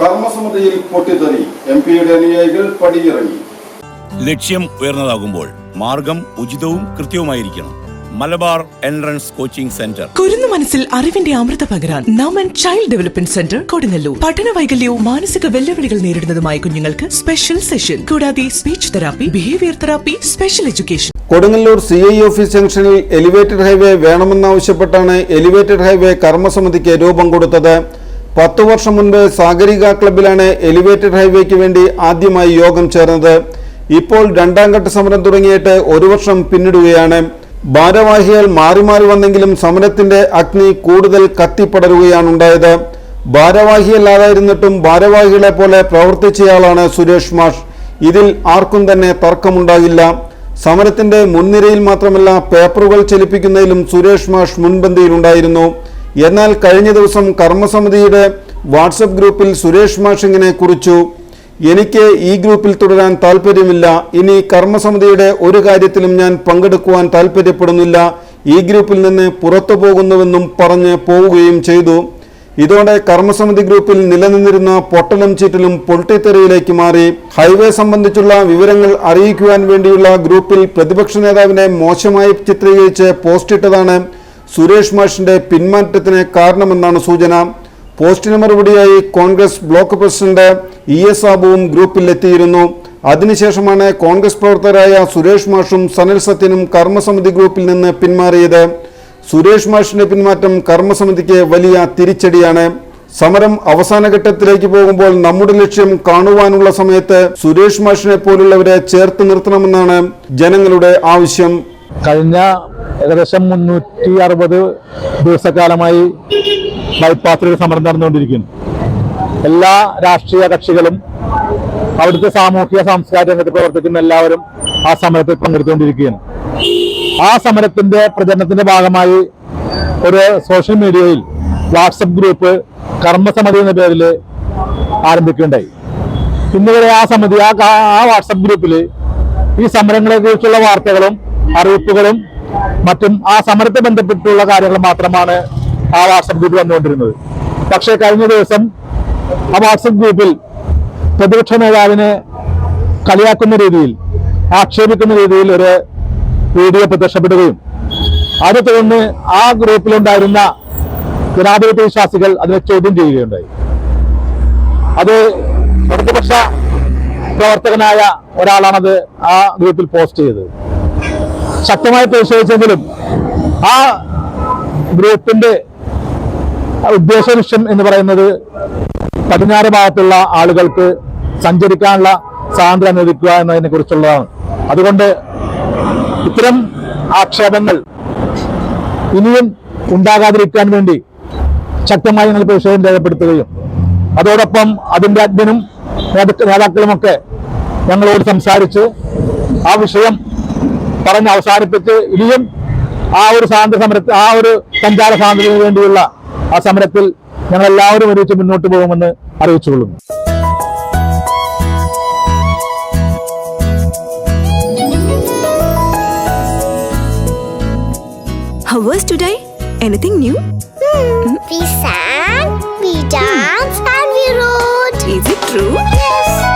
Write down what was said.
കർമ്മസമിതിയിൽ പൊട്ടിത്തെറി. എം പിയുടെ അനുയായികൾ പടിയിറങ്ങി. ലക്ഷ്യം ഉയർന്നതാകുമ്പോൾ മാർഗം ഉചിതവും കൃത്യവുമായിരിക്കണം. Malabar entrance coaching centre. കുരുന്നു മനസ്സിൽ അറിവിന്റെ അമൃത പകരാൻ Naman child development centre Kodungallur. പഠന വൈകല്യവും മാനസിക വെല്ലുവിളികൾ നേരിടുന്നതുമായ കുഞ്ഞുങ്ങൾക്ക് സ്പെഷ്യൽ സെഷൻ കൂടാതെ speech therapy behaviour therapy special education Kodungallur C I office ജംഗ്ഷനിൽ എലിവേറ്റഡ് ഹൈവേ വേണമെന്നാവശ്യപ്പെട്ടാണ് എലിവേറ്റഡ് ഹൈവേ കർമ്മസമിതിക്ക് രൂപം കൊടുത്തത്. പത്തു വർഷം മുൻപ് സാഗരിക ക്ലബിലാണ് എലിവേറ്റഡ് ഹൈവേക്ക് വേണ്ടി ആദ്യമായി യോഗം ചേർന്നത്. ഇപ്പോൾ രണ്ടാം ഘട്ട സമരം തുടങ്ങിയിട്ട് ഒരു വർഷം പിന്നിടുകയാണ്. ഭാരവാഹികൾ മാറി മാറി വന്നെങ്കിലും സമരത്തിന്റെ അഗ്നി കൂടുതൽ കത്തിപ്പടരുകയാണുണ്ടായത് ഭാരവാഹിയല്ലാതായിരുന്നിട്ടും ഭാരവാഹികളെ പോലെ പ്രവർത്തിച്ചയാളാണ് സുരേഷ് മാഷ്. ഇതിൽ ആർക്കും തന്നെ തർക്കമുണ്ടാകില്ല. സമരത്തിന്റെ മുൻനിരയിൽ മാത്രമല്ല പേപ്പറുകൾ ചലിപ്പിക്കുന്നതിലും സുരേഷ് മാഷ് മുൻപന്തിയിലുണ്ടായിരുന്നു. എന്നാൽ കഴിഞ്ഞ ദിവസം കർമ്മസമിതിയുടെ വാട്സപ്പ് ഗ്രൂപ്പിൽ സുരേഷ് മാഷിങ്ങിനെ കുറിച്ചു. എനിക്ക് ഈ ഗ്രൂപ്പിൽ തുടരാൻ താല്പര്യമില്ല ഇനി കർമ്മസമിതിയുടെ ഒരു കാര്യത്തിലും ഞാൻ പങ്കെടുക്കുവാൻ താല്പര്യപ്പെടുന്നില്ല ഈ ഗ്രൂപ്പിൽ നിന്ന് പുറത്തു പോകുന്നുവെന്നും പറഞ്ഞ് പോവുകയും ചെയ്തു. ഇതോടെ കർമ്മസമിതി ഗ്രൂപ്പിൽ നിലനിന്നിരുന്ന പൊട്ടലും ചീറ്റലും പൊട്ടിത്തെറിയിലേക്ക് മാറി. ഹൈവേ സംബന്ധിച്ചുള്ള വിവരങ്ങൾ അറിയിക്കുവാൻ വേണ്ടിയുള്ള ഗ്രൂപ്പിൽ പ്രതിപക്ഷ നേതാവിനെ മോശമായി ചിത്രീകരിച്ച് പോസ്റ്റിട്ടതാണ് സുരേഷ് മാഷിന്റെ പിന്മാറ്റത്തിന് കാരണമെന്നാണ് സൂചന. പോസ്റ്റിന് മറുപടിയായി Congress block president E S ആബുവും ഗ്രൂപ്പിൽ എത്തിയിരുന്നു അതിനുശേഷമാണ് കോൺഗ്രസ് പ്രവർത്തകരായ സുരേഷ് മാഷും സനൽ സത്യനും കർമ്മസമിതി ഗ്രൂപ്പിൽ നിന്ന് പിന്മാറിയത്. സുരേഷ് മാഷിന്റെ പിന്മാറ്റം കർമ്മസമിതിക്ക് വലിയ തിരിച്ചടിയാണ്. സമരം അവസാന ഘട്ടത്തിലേക്ക് പോകുമ്പോൾ നമ്മുടെ ലക്ഷ്യം കാണുവാനുള്ള സമയത്ത് സുരേഷ് മാഷിനെ പോലുള്ളവരെ ചേർത്ത് നിർത്തണമെന്നാണ് ജനങ്ങളുടെ ആവശ്യം. കഴിഞ്ഞ ഏകദേശം മുന്നൂറ്റി അറുപത് ദിവസക്കാലമായി ബൈപ്പാസിൽ ഒരു സമരം നടന്നുകൊണ്ടിരിക്കുന്നു. എല്ലാ രാഷ്ട്രീയ കക്ഷികളും അവിടുത്തെ സാമൂഹിക സാംസ്കാരിക രംഗത്ത് പ്രവർത്തിക്കുന്ന എല്ലാവരും ആ സമരത്തിൽ പങ്കെടുത്തുകൊണ്ടിരിക്കുകയാണ്. ആ സമരത്തിന്റെ പ്രചരണത്തിന്റെ ഭാഗമായി ഒരു സോഷ്യൽ മീഡിയയിൽ വാട്സപ്പ് ഗ്രൂപ്പ് കർമ്മസമിതി എന്ന പേരിൽ ആരംഭിക്കുകയുണ്ടായി. ഇന്നുവരെ ആ സമിതി ആ വാട്സപ്പ് ഗ്രൂപ്പിൽ ഈ സമരങ്ങളെ കുറിച്ചുള്ള വാർത്തകളും അറിയിപ്പുകളും മറ്റും ആ സമരത്തെ ബന്ധപ്പെട്ടുള്ള കാര്യങ്ങൾ മാത്രമാണ് ആ വാട്സപ്പ് ഗ്രൂപ്പിൽ വന്നുകൊണ്ടിരുന്നത്. പക്ഷേ കഴിഞ്ഞ ദിവസം ആ വാട്സപ്പ് ഗ്രൂപ്പിൽ പ്രതിപക്ഷ നേതാവിനെ കളിയാക്കുന്ന രീതിയിൽ ആക്ഷേപിക്കുന്ന രീതിയിൽ ഒരു വീഡിയോ പ്രത്യക്ഷപ്പെടുകയും അതിനെ തുടർന്ന് ആ ഗ്രൂപ്പിലുണ്ടായിരുന്ന ജനാധിപത്യ വിശ്വാസികൾ അതിനെ ചോദ്യം ചെയ്യുകയുണ്ടായി. അത് പ്രതിപക്ഷ പ്രവർത്തകനായ ഒരാളാണത് ആ ഗ്രൂപ്പിൽ പോസ്റ്റ് ചെയ്തത്. ശക്തമായി പരിശോധിച്ചെങ്കിലും ആ ഗ്രൂപ്പിന്റെ ഉദ്ദേശ ലക്ഷ്യം എന്ന് പറയുന്നത് പടിഞ്ഞാറ് ഭാഗത്തുള്ള ആളുകൾക്ക് സഞ്ചരിക്കാനുള്ള സ്വാതന്ത്ര്യം അനുവദിക്കുക എന്നതിനെ കുറിച്ചുള്ളതാണ്. അതുകൊണ്ട് ഇത്തരം ആക്ഷേപങ്ങൾ ഇനിയും ഉണ്ടാകാതിരിക്കാൻ വേണ്ടി ശക്തമായി ഞങ്ങൾ പ്രതിഷേധം രേഖപ്പെടുത്തുകയും അതോടൊപ്പം അതിന്റെ അഡ്മിനും നേതൃ- നേതാക്കളുമൊക്കെ ഞങ്ങളോട് സംസാരിച്ച് ആ വിഷയം പറഞ്ഞ് അവസാനിപ്പിച്ച് ഇനിയും ആ ഒരു സ്വാതന്ത്ര്യ സമരത്തിൽ ആ ഒരു സഞ്ചാര സ്വാതന്ത്ര്യത്തിന് വേണ്ടിയുള്ള ആ സമരത്തിൽ ഞങ്ങൾ എല്ലാവരും ഒരുമിച്ച് മുന്നോട്ട് പോകുമെന്ന് അറിയിച്ചുകൊള്ളുന്നു How was today? Anything new? We sang, we danced, and we wrote. Is it true? Yes.